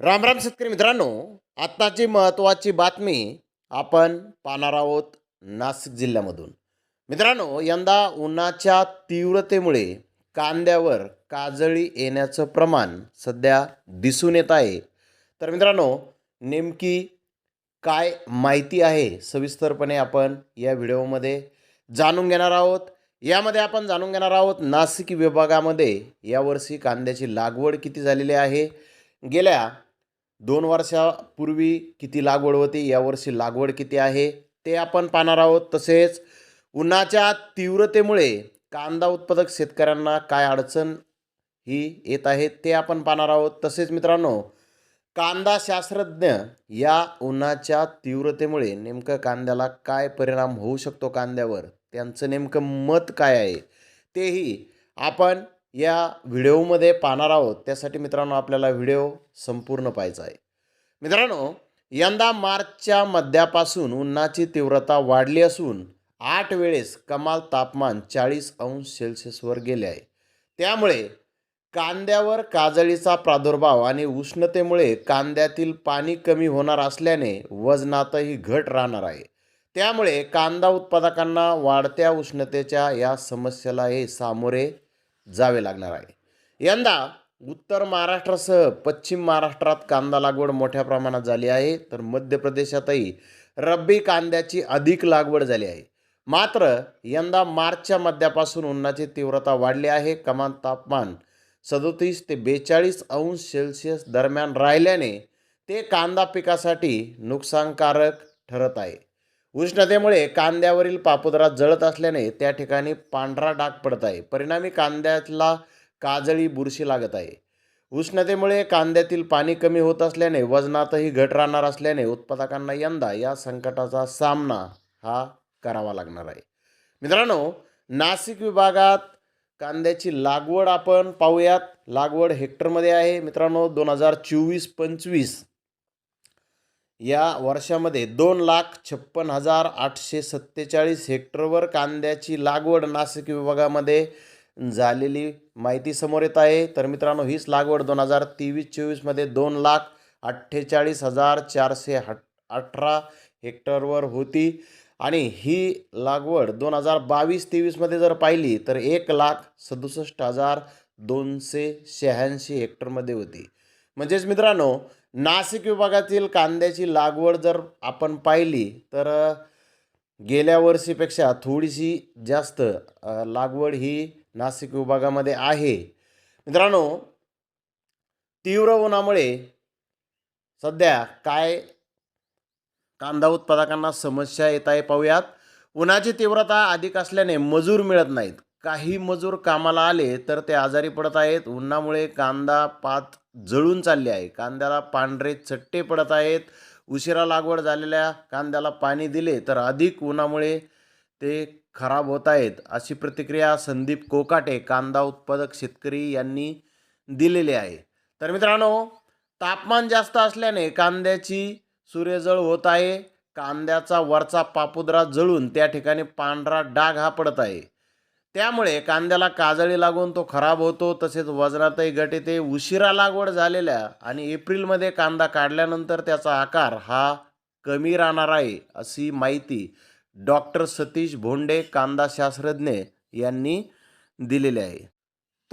राम राम शेतकरी मित्रांनो आत्ताची महत्त्वाची बातमी आपण पाहणार आहोत नाशिक जिल्ह्यामधून. मित्रांनो यंदा उन्हाच्या तीव्रतेमुळे कांद्यावर काजळी येण्याचं प्रमाण सध्या दिसून येत आहे. तर मित्रांनो नेमकी काय माहिती आहे सविस्तरपणे आपण या व्हिडिओमध्ये जाणून घेणार आहोत. यामध्ये आपण जाणून घेणार आहोत नाशिक विभागामध्ये यावर्षी कांद्याची लागवड किती झालेली आहे? गेल्या दोन वर्षापूर्वी किती लागवड होती यावर्षी लागवड किती आहे ते आपण पाहणार आहोत. तसेच उन्हाच्या तीव्रतेमुळे कांदा उत्पादक शेतकऱ्यांना काय अडचण ही येत आहे ते आपण पाहणार आहोत. तसेच मित्रांनो कांदा शास्त्रज्ञ या उन्हाच्या तीव्रतेमुळे नेमकं कांद्याला काय परिणाम होऊ शकतो कांद्यावर? त्यांचं नेमकं मत काय आहे? तेही आपण या व्हिडिओमध्ये पाहणार आहोत. त्यासाठी मित्रांनो आपल्याला व्हिडिओ संपूर्ण पाहायचा आहे. मित्रांनो यंदा मार्चच्या मध्यापासून उन्हाची तीव्रता वाढली असून आठ वेळेस कमाल तापमान चाळीस अंश सेल्सिअसवर गेले आहे. त्यामुळे कांद्यावर काजळीचा प्रादुर्भाव आणि उष्णतेमुळे कांद्यातील पाणी कमी होणार असल्याने वजनातही घट राहणार आहे. त्यामुळे कांदा उत्पादकांना वाढत्या उष्णतेच्या या समस्येला हे सामोरे जावे लागणार आहे. यंदा उत्तर महाराष्ट्रासह पश्चिम महाराष्ट्रात कांदा लागवड मोठ्या प्रमाणात झाली आहे. तर मध्य प्रदेशातही रब्बी कांद्याची अधिक लागवड झाली आहे. मात्र यंदा मार्चच्या मध्यापासून उन्हाची तीव्रता वाढली आहे. कमान तापमान सदोतीस ते बेचाळीस अंश सेल्सिअस दरम्यान राहिल्याने ते कांदा पिकासाठी नुकसानकारक ठरत आहे. उष्णतेमुळे कांद्यावरील पापुद्रा जळत असल्याने त्या ठिकाणी पांढरा डाग पडत आहे. परिणामी कांद्याला काजळी बुरशी लागत आहे. उष्णतेमुळे कांद्यातील पाणी कमी होत असल्याने वजनातही घट राहणार असल्याने उत्पादकांना यंदा या संकटाचा सामना हा करावा लागणार आहे. मित्रांनो नाशिक विभागात कांद्याची लागवड आपण पाहूयात. लागवड हेक्टरमध्ये आहे. मित्रांनो दोन हजार चोवीस पंचवीस या वर्षामध्ये दोन लाख छप्पन हजार आठशे सत्तेचाळीस हेक्टरवर कांद्याची लागवड नाशिक विभागामध्ये झालेली माहिती समोर येत आहे. तर मित्रांनो हीच लागवड दोन हजार तेवीस चोवीसमध्ये दोन लाख अठ्ठेचाळीस हजार चारशे हट अठरा हेक्टरवर होती. आणि ही लागवड दोन हजार बावीस तेवीसमध्ये जर पाहिली तर एक लाख सदुसष्ट हजार दोनशे शहाऐंशी हेक्टरमध्ये होती. म्हणजेच मित्रांनो नाशिक विभागातील कांद्याची लागवड जर आपण पाहिली तर गेल्या वर्षीपेक्षा थोडीशी जास्त लागवड ही नाशिक विभागामध्ये आहे. मित्रांनो तीव्र उन्हामुळे सध्या काय कांदा उत्पादकांना समस्या येत आहे पाहूयात. उन्हाची तीव्रता अधिक असल्याने मजूर मिळत नाहीत. काही मजूर कामाला आले तर ते आजारी पडत आहेत. उन्हामुळे कांदा पात जळून चालले आहे. कांद्याला पांढरे चट्टे पडत आहेत. उशिरा लागवड झालेल्या कांद्याला पाणी दिले तर अधिक उन्हामुळे ते खराब होत आहेत. अशी प्रतिक्रिया संदीप कोकाटे कांदा उत्पादक शेतकरी यांनी दिलेली आहे. तर मित्रांनो तापमान जास्त असल्याने कांद्याची सूर्यजळ होत आहे. कांद्याचा वरचा पापुद्रा जळून त्या ठिकाणी पांढरा डाग हा पडत आहे. त्यामुळे कांद्याला काजळी लागून तो खराब होतो तसेच वजनातही घट येते. उशिरा लागवड झालेल्या आणि एप्रिलमध्ये कांदा काढल्यानंतर त्याचा आकार हा कमी राहणार आहे अशी माहिती डॉक्टर सतीश भोंडे कांदा शास्त्रज्ञ यांनी दिलेली आहे.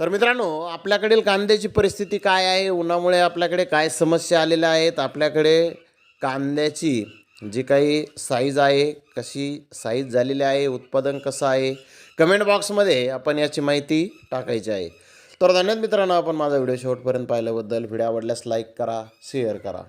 तर मित्रांनो आपल्याकडील कांद्याची परिस्थिती काय आहे? उन्हामुळे आपल्याकडे काय समस्या आलेल्या आहेत? आपल्याकडे कांद्याची जी काही साईज आहे कशी साईज झालेली आहे उत्पादन कसं आहे? कमेंट बॉक्समध्ये आपण याची माहिती टाकायची आहे. तर धन्यवाद मित्रांनो आपण माझा व्हिडिओ शेवटपर्यंत पाहिल्याबद्दल. व्हिडिओ आवडल्यास लाईक करा शेअर करा.